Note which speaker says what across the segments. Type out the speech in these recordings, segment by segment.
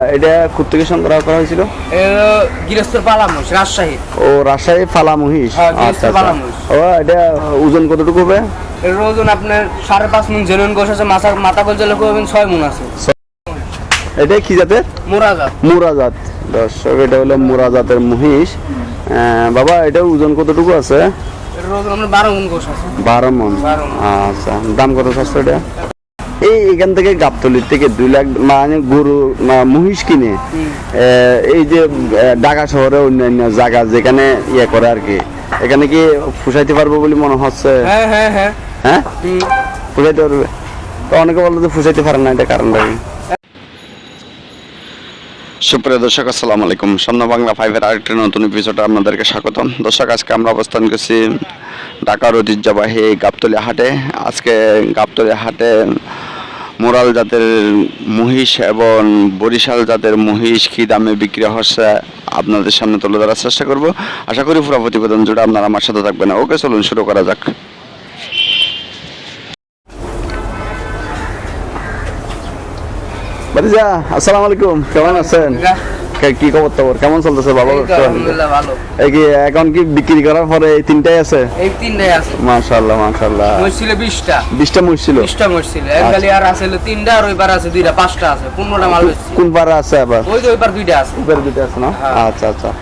Speaker 1: এটা কোথেকে সংগ্রহ করা হয়েছিল?
Speaker 2: গৃহস্থর পালামুস রাজশাহী।
Speaker 1: ও রাজশাহী ফালা মহিষ
Speaker 2: হ্যাঁ,
Speaker 1: আচ্ছা আচ্ছা। ও এটা ওজন কতটুকু হবে?
Speaker 2: এর ওজন আপনার সাড়ে পাঁচ মন জেনুইন গোস আছে মাথা মাথা গোল জলে করবেন ছয় মন আছে।
Speaker 1: এটা কি জাতের?
Speaker 2: মোরাজাত।
Speaker 1: মুরাজাত। দর্শক এটা হলো মুরাজাতের মহিষ। বাবা এটা ওজন কতটুকু আছে?
Speaker 2: এর ওজন আপনার বারো মন গোস আছে।
Speaker 1: বারো মন আচ্ছা দাম কত চারশো এটা? এই এখান থেকে গাবতলির থেকে দুই লাখ মানে গরু মহিষ কিনে এই যে ঢাকা শহরে অন্যান্য জায়গা যেখানে ইয়ে করে আর কি এখানে কি ফুসাইতে পারব বলে মনে হচ্ছে?
Speaker 2: হ্যাঁ হ্যাঁ হ্যাঁ।
Speaker 1: হ্যাঁ? ফুসাইতে পারবে? তো অনেকে যে ফুসাইতে পারে না এটা কারণটা সুপ্রিয় দর্শক আসসালামু আলাইকুম। সামনে বাংলা ফাইভের আরেকটি নতুন এপিসোডে আপনাদেরকে স্বাগতম। দর্শক আজকে আমরা অবস্থান করছি ঢাকার ঐতিহ্যবাহী গাবতলি হাটে। আজকে গাবতলি হাটে মোরাল জাতের মহিষ এবং বরিশাল জাতের মহিষ কি দামে বিক্রি হচ্ছে আপনাদের সামনে তুলে ধরার চেষ্টা করব। আশা করি পুরো প্রতিবেদন জুড়ে আপনারা আমার সাথে থাকবেন। ওকে চলুন শুরু করা যাক। আসসালামু আলাইকুম। কেমন আছেন? কে- খবর খবর কেমন চলতেছে
Speaker 2: ভালো।
Speaker 1: এই কি এখন কি বিক্রি করার পরে এই তিনটাই আছে?
Speaker 2: এই তিনটাই আছে।
Speaker 1: মাশাআল্লাহ মাশাআল্লাহ।
Speaker 2: মহিষ ছিল বিশটা।
Speaker 1: বিশটা মহিষ ছিল?
Speaker 2: বিশটা এক গালি আর আছে তিনটা আর ওইবার আছে দুইটা পাঁচটা আছে। পনেরোটা মাল বেশি
Speaker 1: কোন পারে আছে আবার?
Speaker 2: ওই যে ওইবার দুইটা আছে।
Speaker 1: উপরে দুটো আছে না?
Speaker 2: হ্যাঁ।
Speaker 1: আচ্ছা আচ্ছা।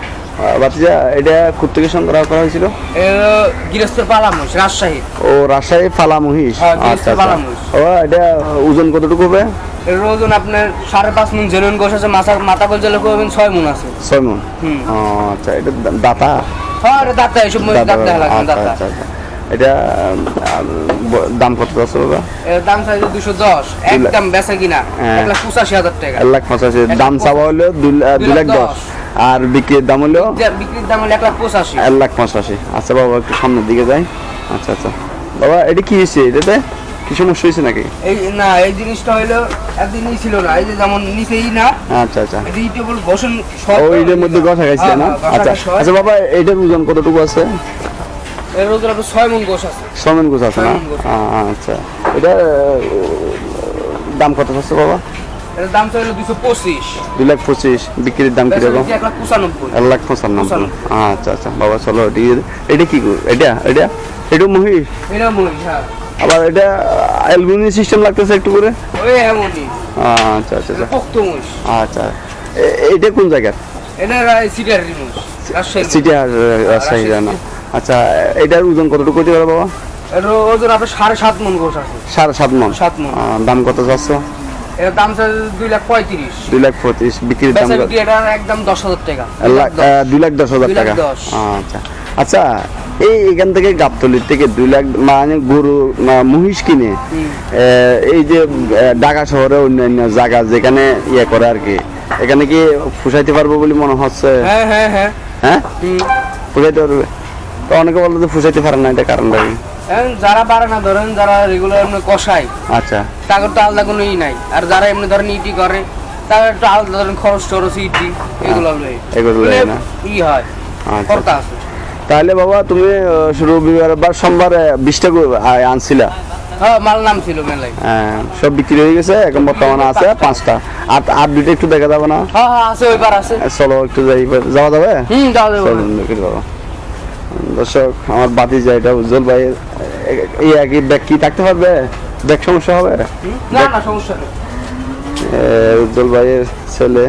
Speaker 1: বাতিজা এটা কোথেকে সংগ্রহ করা হয়েছিল?
Speaker 2: এর গৃহস্থর পালামুস রাজশাহী।
Speaker 1: ও রাজশাহী মহিষ।
Speaker 2: হ্যাঁ,
Speaker 1: আচ্ছা আচ্ছা।
Speaker 2: মহিষ।
Speaker 1: ও এটা ওজন কতটুকু হবে?
Speaker 2: এর ওজন আপনার সাড়ে পাঁচ মন জেনুইন গোস আছে মাথা মাথা গোল জলে করবেন ছয় মন আছে।
Speaker 1: ছয় মন আচ্ছা এটা দাতা?
Speaker 2: হ্যাঁ এটা দাঁতা এসব মহিষ
Speaker 1: দাতা
Speaker 2: দাঁতা লাগবে
Speaker 1: আচ্ছা
Speaker 2: দাঁতা।
Speaker 1: আচ্ছা আচ্ছা। এটা দাম কত আছে বাবা?
Speaker 2: এর দাম চাইছে দুশো দশ। একদম বেচা কিনা।
Speaker 1: হ্যাঁ।
Speaker 2: এক লাখ পঁচাশি। হাজার টাকা
Speaker 1: দাম চাওয়া হলো দুই লা- দুই লাখ দশ। আর বিক্রির দাম হলো?
Speaker 2: বিক্রির দাম হলো এক লাখ পঁচাশি।
Speaker 1: এক লাখ পঁচাশি। আচ্ছা বাবা একটু সামনের দিকে যাই। আচ্ছা আচ্ছা। বাবা এটা কি হয়েছে এটাতে কি সমস্যা হয়েছে নাকি?
Speaker 2: এই না এই জিনিসটা হইল একদিনই ছিল না এই যে যেমন নিচেই না
Speaker 1: আচ্ছা আচ্ছা।
Speaker 2: কেবল বসন
Speaker 1: ও এটার মধ্যে গসা খাইছে না? আচ্ছা আচ্ছা বাবা এটার ওজন কতটুকু আছে?
Speaker 2: এর ওজন আপনার ছয় মন গোস আছে।
Speaker 1: সমেন গোছ আছে না? আচ্ছা। এটা দাম কত আছে বাবা?
Speaker 2: এর দাম চাইলো দুশো পঁচিশ।
Speaker 1: দুই লাখ পঁচিশ বিক্রির দাম কীরকম
Speaker 2: এক লাখ পঁচানব্বই।
Speaker 1: এক লাখ পঁচানব্বই।
Speaker 2: পঁচানব্বই।
Speaker 1: আচ্ছা আচ্ছা বাবা চলো এটি কি? এটা এটা? এটা মহিষ?
Speaker 2: এটা মহিষ হ্যাঁ।
Speaker 1: আবার এটা অ্যালুমিনিয়াম সিস্টেম লাগতেছে একটু করে?
Speaker 2: ওই এমনই
Speaker 1: আচ্ছা আচ্ছা
Speaker 2: এটা
Speaker 1: আচ্ছা
Speaker 2: পোক্ত
Speaker 1: আচ্ছা। এ- এইটা কোন জায়গার?
Speaker 2: এটা সিটার রাজশাহীর মহিষ।
Speaker 1: রাজশাহী জানা আচ্ছা এটার ওজন কতটুকু করতে পারো বাবা?
Speaker 2: এর ওজন আপনার সাড়ে সাত মন গোস আছে।
Speaker 1: সাড়ে সাত মন?
Speaker 2: সাত।
Speaker 1: আহ, দাম কত যাচ্ছে?
Speaker 2: এর দাম চাইছে দুই লাখ পঁয়ত্রিশ।
Speaker 1: দুই লাখ পঁচিশ বিক্রির দাম
Speaker 2: এটা একদম দশ হাজার টাকা।
Speaker 1: দুই লাখ দশ হাজার টাকা। আচ্ছা। আচ্ছা এই এখান থেকে গাবতলির থেকে দুই লাখ মানে গরু মহিষ কিনে এই যে ঢাকা শহরে অন্যান্য জায়গা যেখানে ইয়ে করে আর কি। এখানে কি ফুসাইতে পারব বলে মনে হচ্ছে?
Speaker 2: হ্যাঁ হ্যাঁ হ্যাঁ।
Speaker 1: হ্যাঁ? ফুসাইতে পারবে? তো অনেকে বলতো ফুসাইতে পারে না এটা কারণটা কি
Speaker 2: যারা পারে না ধরেন যারা রেগুলার এমনি কষায়
Speaker 1: আচ্ছা।
Speaker 2: তাদের তো আলাদা কোনো ই নাই। আর যারা এমনি ধরেন ইটি করে তাদের একটু আলাদা ধরেন খরচ টরচ ইটি এগুলো
Speaker 1: এগুলো
Speaker 2: ই হয়
Speaker 1: আচ্ছা।
Speaker 2: খরচা আছে।
Speaker 1: তাহলে বাবা তুমি রবিবার বা সোমবার বিশটা আনছিলা?
Speaker 2: হ্যাঁ মাল নাম ছিল মেলায়
Speaker 1: হ্যাঁ, সব বিক্রি হয়ে গেছে এখন বর্তমানে আছে পাঁচটা। আর আর দুইটা একটু দেখা যাবে না?
Speaker 2: হ্যাঁ হ্যাঁ আছে ওইবার আছে।
Speaker 1: চলো একটু যাই যাওয়া যাবে?
Speaker 2: হুম যাওয়া যাবে
Speaker 1: চলুন দেখি বাবা দর্শক আমার বাতি যায় এটা উজ্জ্বল ভাই এই একই ব্যাগ কি থাকতে পারবে? ব্যাগ সমস্যা হবে?
Speaker 2: না না সমস্যা নেই।
Speaker 1: উজ্জ্বল ভাইয়ের ছেলে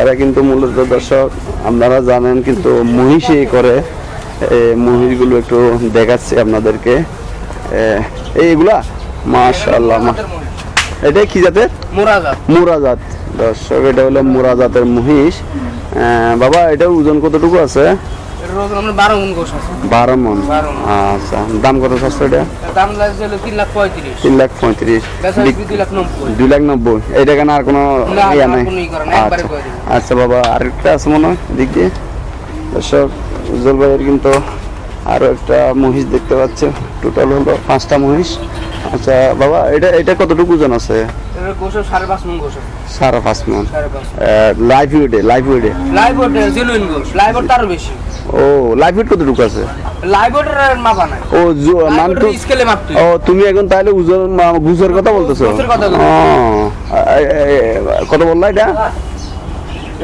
Speaker 1: এরা কিন্তু মূলত দর্শক আপনারা জানেন কিন্তু মহিষই করে। মহিষগুলো একটু দেখাচ্ছি আপনাদেরকে। এইগুলা মাশাল্লাহ মা- এটা কি জাতের?
Speaker 2: মোরাজাত।
Speaker 1: মুরাজাত। দর্শক এটা হলো মুরাজাতের মহিষ। বাবা এটা ওজন কতটুকু আছে?
Speaker 2: বারো মন।
Speaker 1: আচ্ছা দাম কত সস্তা এটা?
Speaker 2: তিন লাখ পঁয়ত্রিশ। দুই লাখ নব্বই।
Speaker 1: এটা কেন আর কোনো ইয়া নাই? আচ্ছা। আচ্ছা বাবা আরেকটা আছে মনে হয় দিক দিয়ে। দর্শক উজ্জ্বল ভাইয়ের কিন্তু আরও একটা মহিষ দেখতে পাচ্ছে। টোটাল হলো পাঁচটা মহিষ। আচ্ছা বাবা এটা এটা কতটুকু ওজন আছে?
Speaker 2: সাড়ে পাঁচ মন
Speaker 1: সাড়ে পাঁচ মন। উইডে উইডে
Speaker 2: জেনুইন গোস বেশি।
Speaker 1: ও উইড কতটুকু আছে?
Speaker 2: মাপা নাই।
Speaker 1: ও মান তো
Speaker 2: স্কেলে
Speaker 1: ও তুমি এখন তাহলে কথা বলতেছো?
Speaker 2: কথা
Speaker 1: কত বললা এটা?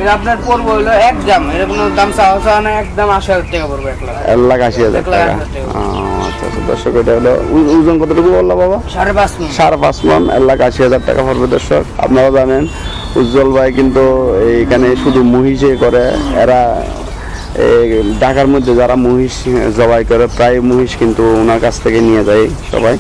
Speaker 2: এটা আপনার পড়ব হলো এক দাম। এটা কোনো দাম চাওয়া চাওয়া না একদম আশি হাজার টাকা পড়বে এক লাখ।
Speaker 1: এক লাখ আশি হাজার টাকা। আচ্ছা আচ্ছা দর্শক এটা হলো ওজন কতটুকু বলল বাবা?
Speaker 2: সাড়ে পাঁচ
Speaker 1: সাড়ে পাঁচ মন এক লাখ আশি হাজার টাকা পড়বে দর্শক। আপনারা জানেন উজ্জ্বল ভাই কিন্তু এইখানে শুধু মহিষে করে। এরা ঢাকার মধ্যে যারা মহিষ জবাই করে প্রায় মহিষ কিন্তু ওনার কাছ থেকে নিয়ে যায় সবাই।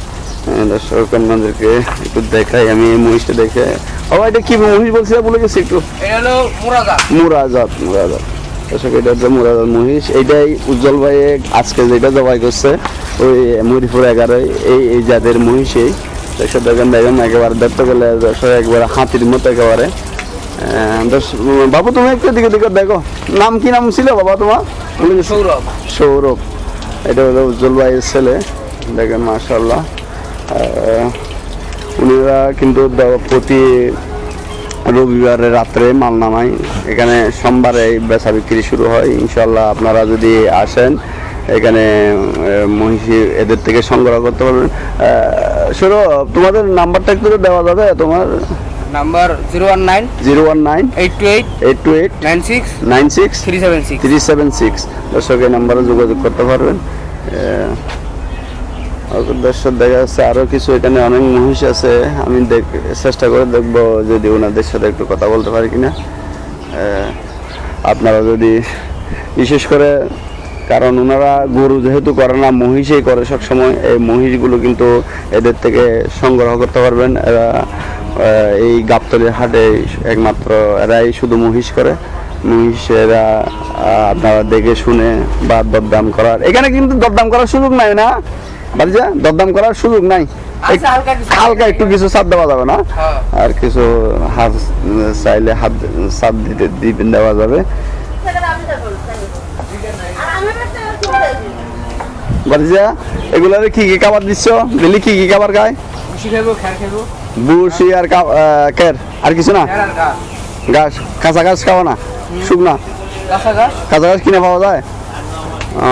Speaker 1: দর্শক আপনাদেরকে একটু দেখাই আমি এই মহিষটা দেখে ও এটা কি মহিষ বলছি বলে গেছি একটু?
Speaker 2: এটা হলো মুরাদা
Speaker 1: মুরাজাত মুরাজাত। দর্শক এটা হচ্ছে মহিষ। এইটাই উজ্জ্বল ভাই আজকে যেটা জবাই করছে ওই মরিপুর এই এই জাতের মহিষই দর্শক দেখেন দেখেন একেবারে দেখতে গেলে দর্শক একবারে হাতির মতো একেবারে। বাবু তুমি একটু দিকে দিকে দেখো। নাম কি নাম ছিল বাবা তোমার?
Speaker 2: সৌরভ।
Speaker 1: সৌরভ। এটা হলো উজ্জ্বল ভাইয়ের ছেলে। দেখেন মাশাল্লাহ উনিরা কিন্তু প্রতি রবিবারে রাত্রে মাল নামাই এখানে সোমবারে বেচা বিক্রি শুরু হয়। ইনশাল্লাহ আপনারা যদি আসেন এখানে মহিষী এদের থেকে সংগ্রহ করতে পারবেন। সৌরভ তোমাদের নাম্বারটা একটু দেওয়া যাবে? তোমার
Speaker 2: number zero one nine
Speaker 1: zero one nine
Speaker 2: eight two eight
Speaker 1: eight two eight
Speaker 2: nine six
Speaker 1: nine six
Speaker 2: three seven six
Speaker 1: three seven six. দর্শক এই নাম্বারে যোগাযোগ করতে পারবেন। দর্শক, দেখা যাচ্ছে আরও কিছু এখানে অনেক মহিষ আছে। আমি দেখ, চেষ্টা করে দেখব যদি ওনাদের সাথে একটু কথা বলতে পারি কিনা। আপনারা যদি, বিশেষ করে, কারণ ওনারা গরু যেহেতু করে না, মহিষই করে সবসময়, এই মহিষগুলো কিন্তু এদের থেকে সংগ্রহ করতে পারবেন। এরা এই গাবতলির হাটে একমাত্র এরাই শুধু মহিষ করে। মহিষ এরা আপনারা দেখে শুনে বা দরদাম করার। এখানে কিন্তু দরদাম করার সুযোগ নাই না। বাড়িজা দরদাম করার সুযোগ নাই।
Speaker 2: আচ্ছা, হালকা
Speaker 1: একটু কিছু সাথ দেওয়া যাবে না।
Speaker 2: হ্যাঁ।
Speaker 1: আর কিছু হাত চাইলে হাত সাথ দিতে দিবেন দেওয়া যাবে। বাড়িজা এগুলার কি কি খাবার দিচ্ছ? ডেলি কি কি খাবার খায়? বুসি আর কের আর কিছু না?
Speaker 2: ঘাস।
Speaker 1: ঘাস। কাঁচা ঘাস খাওয়া না? শুকনা?
Speaker 2: কাঁচা ঘাস
Speaker 1: কিনে পাওয়া যায়? ও।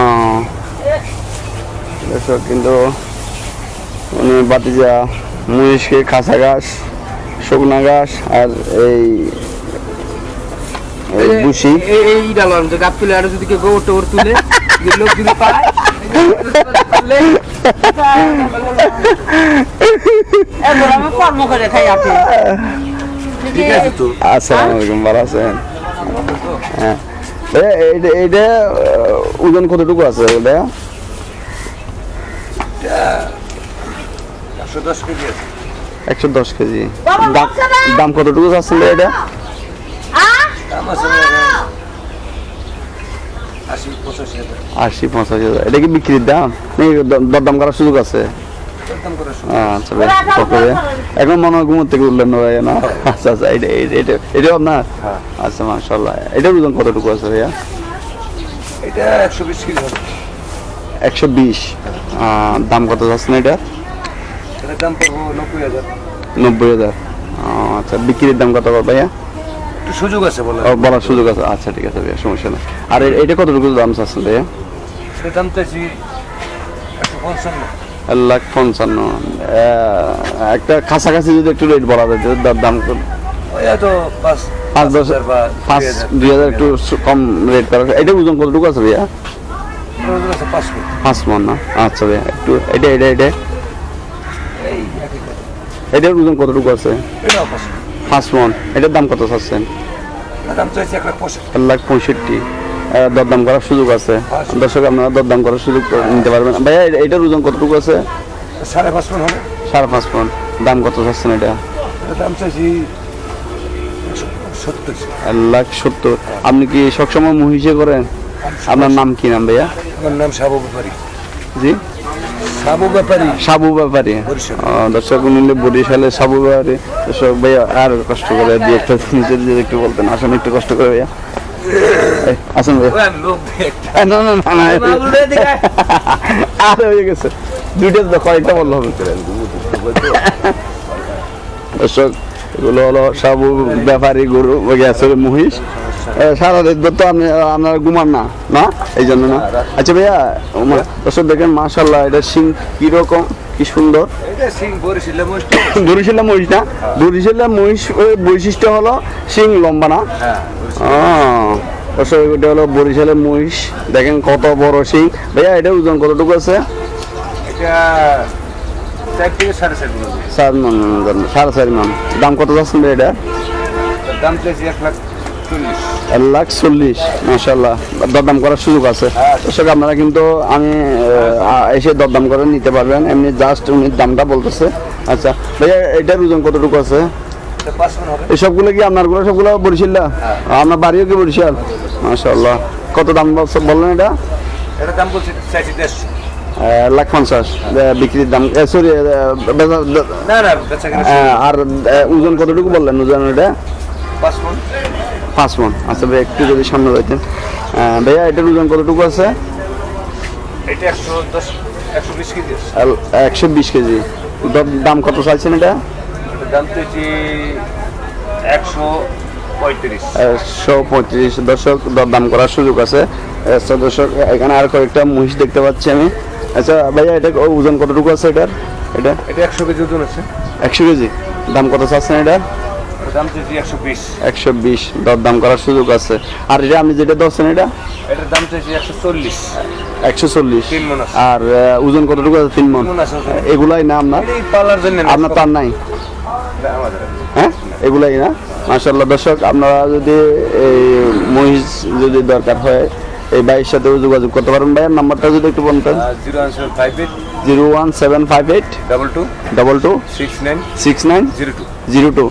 Speaker 1: দর্শক কিন্তু উনি বাতিজা মহিষকে কাঁচা ঘাস শুকনা ঘাস আর এই এই বুসি।
Speaker 2: এই এই ডালাম যে গাপ তুলে আর যদি কেউ গোবর টোবর তুলে লোক যদি পায় তুলে, এরপর আমি কর্ম করে খাই আপনি। আছে তো।
Speaker 1: আসসালামু আলাইকুম ভালো আছেন? হ্যাঁ। ওজন কতটুকু আছে ওটা একশো দশ কেজি দাম দাম কতটুকু চাচ্ছিল এটা? আশি পঁচাশি হাজার। এটা কি বিক্রির দাম? নাকি দরদাম করার সুযোগ আছে? আচ্ছা বেশ এখন মনে হয় ঘুমোর থেকে উঠলেন না ভাইয়া না? আচ্ছা আচ্ছা এটা এটা- এটা এটাও আপনার আচ্ছা মাশাল্লাহ এটার ওজন কতটুকু আছে ভাইয়া?
Speaker 3: এটা একশো বিশ কিলো
Speaker 1: একশো বিশ। দাম কত যাচ্ছে না এটা
Speaker 3: এটার নব্বই হাজার।
Speaker 1: আচ্ছা বিক্রির দাম কত ভাইয়া?
Speaker 3: সুযোগ আছে
Speaker 1: বলার সুযোগ আছে। আচ্ছা ঠিক আছে ভাইয়া সমস্যা নেই। আর এটা কতটুকু দাম চাচ্ছেন ভাইয়া?
Speaker 3: দাম চাইছি
Speaker 1: এক লাখ পঞ্চান্ন। একটা কাছাকাছি যদি একটু রেট বলা যায় দাম?
Speaker 3: পাঁচ
Speaker 1: দশ পাঁচ
Speaker 3: দুই হাজার।
Speaker 1: একটু কম রেট করা এটা ওজন কতটুকু আছে ভাইয়া?
Speaker 3: পাঁচ
Speaker 1: মন। না? আচ্ছা একটু এটা এটা এটা। এটার ওজন কতটুকু আছে?
Speaker 3: পাঁচ
Speaker 1: মন। এটার দাম কত চাচ্ছেন?
Speaker 3: এক লাখ পঁয়ষট্টি।
Speaker 1: দরদাম করার সুযোগ আছে। দর্শক আপনারা দরদাম করার সুযোগ নিতে পারবেন। ভাইয়া এটার ওজন কতটুকু আছে?
Speaker 3: সাড়ে পাঁচ ফুট হবে।
Speaker 1: সাড়ে পাঁচ মন। দাম কত চাচ্ছেন এটা?
Speaker 3: দাম চাইছি
Speaker 1: এক লাখ সত্তর। আপনি কি সবসময় মহিষে করেন? আপনার নাম কি নাম ভাইয়া?
Speaker 3: আমার নাম সাবু ব্যাপারী।
Speaker 1: জি?
Speaker 3: সাবু ব্যাপারী।
Speaker 1: সাবু ব্যাপারে। দর্শক নিলে বরিশালে সাবু ব্যাপারে। দর্শক ভাইয়া আর কষ্ট করে দুই একটা নিজের নিজের একটু বলতেন। আসেন একটু কষ্ট করে ভাইয়া। আসেন ভাইয়া। না না না না আর হয়ে গেছে। দুইটা তো কয়েকটা বলল হবে। দর্শক এগুলো হলো সাবু ব্যাপারী গরু মহিষ। সারা দিন তো আপনি আপনার ঘুমান না না? এই জন্য না? আচ্ছা ভাইয়া দর্শক দেখেন মাশাল্লাহ এটা সিং কীরকম? কি সুন্দর?
Speaker 3: সিং
Speaker 1: মহিষ না? বরিশালের মহিষ বৈশিষ্ট্য হলো শিং লম্বা না?
Speaker 3: হ্যাঁ
Speaker 1: এটা হলো বরিশালের মহিষ। দেখেন কত বড় শিং। ভাইয়া এটা ওজন কতটুকু আছে?
Speaker 3: এটা সাড়ে চার
Speaker 1: মন। ওজন, সাড়ে চার মন। দাম কত যাচ্ছেন এটা?
Speaker 3: দাম চাইছি এক লাখ
Speaker 1: এক লাখ চল্লিশ মাসাল্লাহ দরদাম করার সুযোগ আছে।
Speaker 3: হ্যাঁ।
Speaker 1: দর্শক আপনারা কিন্তু আমি এসে দরদাম করে নিতে পারবেন। এমনি জাস্ট উনি দামটা বলতেছে। আচ্ছা ভাইয়া এটার ওজন কতটুকু আছে?
Speaker 3: এটা পাঁচ মন হবে।
Speaker 1: এই সবগুলো কি আপনারগুলো সবগুলো বরিশাল আপনার বাড়িও কি বরিশাল? মাসাল্লাহ কত দাম বললেন এটা?
Speaker 3: দাম বলছি
Speaker 1: লাখ পঞ্চাশ। বিক্রির দাম সরি
Speaker 3: কিনা
Speaker 1: আর ওজন কতটুকু বললেন? ওজন এটা?
Speaker 3: পাঁচ মন
Speaker 1: আচ্ছা ভাই একটু যদি সামনে রয়েছেন ভাইয়া এটার ওজন কতটুকু আছে?
Speaker 3: একশো বিশ কেজি
Speaker 1: দাম কত চাইছেন এটা?
Speaker 3: একশো পঁয়ত্রিশ।
Speaker 1: দর্শক দরদাম করার সুযোগ আছে। আচ্ছা দর্শক এখানে আর কয়েকটা মহিষ দেখতে পাচ্ছি আমি। আচ্ছা ভাইয়া এটা ওজন কতটুকু আছে এটার? এটা?
Speaker 3: এটা একশো কেজি ওজন আছে।
Speaker 1: একশো কেজি। দাম কত চাচ্ছেন এটা
Speaker 3: দাম চাইছি একশো বিশ।
Speaker 1: একশো বিশ দরদাম করার সুযোগ আছে। আর এটা আপনি যেটা ধরছেন এটা?
Speaker 3: এটার দাম চাইছি একশো চল্লিশ।
Speaker 1: একশো চল্লিশ।
Speaker 3: তিন মণ আছে।
Speaker 1: আর ওজন কতটুকু আছে? তিন মন। এগুলাই না আপনার? আপনার তার নাই। হ্যাঁ? এগুলাই না? দর্শক আপনারা যদি এই মহিষ যদি দরকার হয় এই ভাইয়ের সাথে যোগাযোগ করতে পারেন। ভাইয়ের নাম্বারটা যদি একটু বলতেন।
Speaker 3: Zero one seven five eight. Double two.
Speaker 1: Double two.
Speaker 3: Six nine.
Speaker 1: Six nine.
Speaker 3: Zero two.
Speaker 1: Zero two.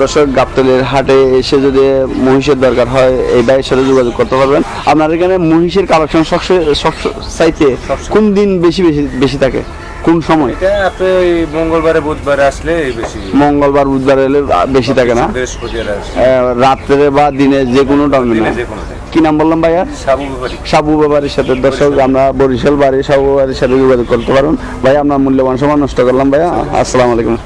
Speaker 1: দর্শক গাবতলের হাটে এসে যদি মহিষের দরকার হয় এই ভাইয়ের সাথে যোগাযোগ করতে পারবেন। আপনার এখানে মহিষের কালেকশন সব চাইতে কোন দিন বেশি বেশি বেশি থাকে? কোন সময়?
Speaker 3: এটা আপনি মঙ্গলবারে বুধবারে আসলে বেশি
Speaker 1: মঙ্গলবার বুধবার এলে বেশি থাকে না? রাত্রে বা দিনে যে কোনো টাইমে
Speaker 3: যে
Speaker 1: কি নাম বললাম ভাইয়া?
Speaker 3: সাবু ব্যাপারী।
Speaker 1: সাবু বাবারের সাথে দর্শক আমরা বরিশাল বাড়ি সাবু বাবারের সাথে যোগাযোগ করতে পারুন। ভাই আপনার মূল্যবান সময় নষ্ট করলাম ভাইয়া। আসসালামু আলাইকুম।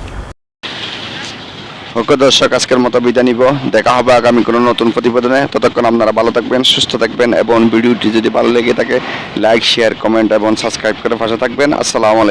Speaker 1: ওকে দর্শক আজকের মতো বিদায় নিব। দেখা হবে আগামী কোনো নতুন প্রতিবেদনে। ততক্ষণ আপনারা ভালো থাকবেন সুস্থ থাকবেন এবং ভিডিওটি যদি ভালো লেগে থাকে লাইক শেয়ার কমেন্ট এবং সাবস্ক্রাইব করে পাশে থাকবেন। আসসালামু আলাইকুম।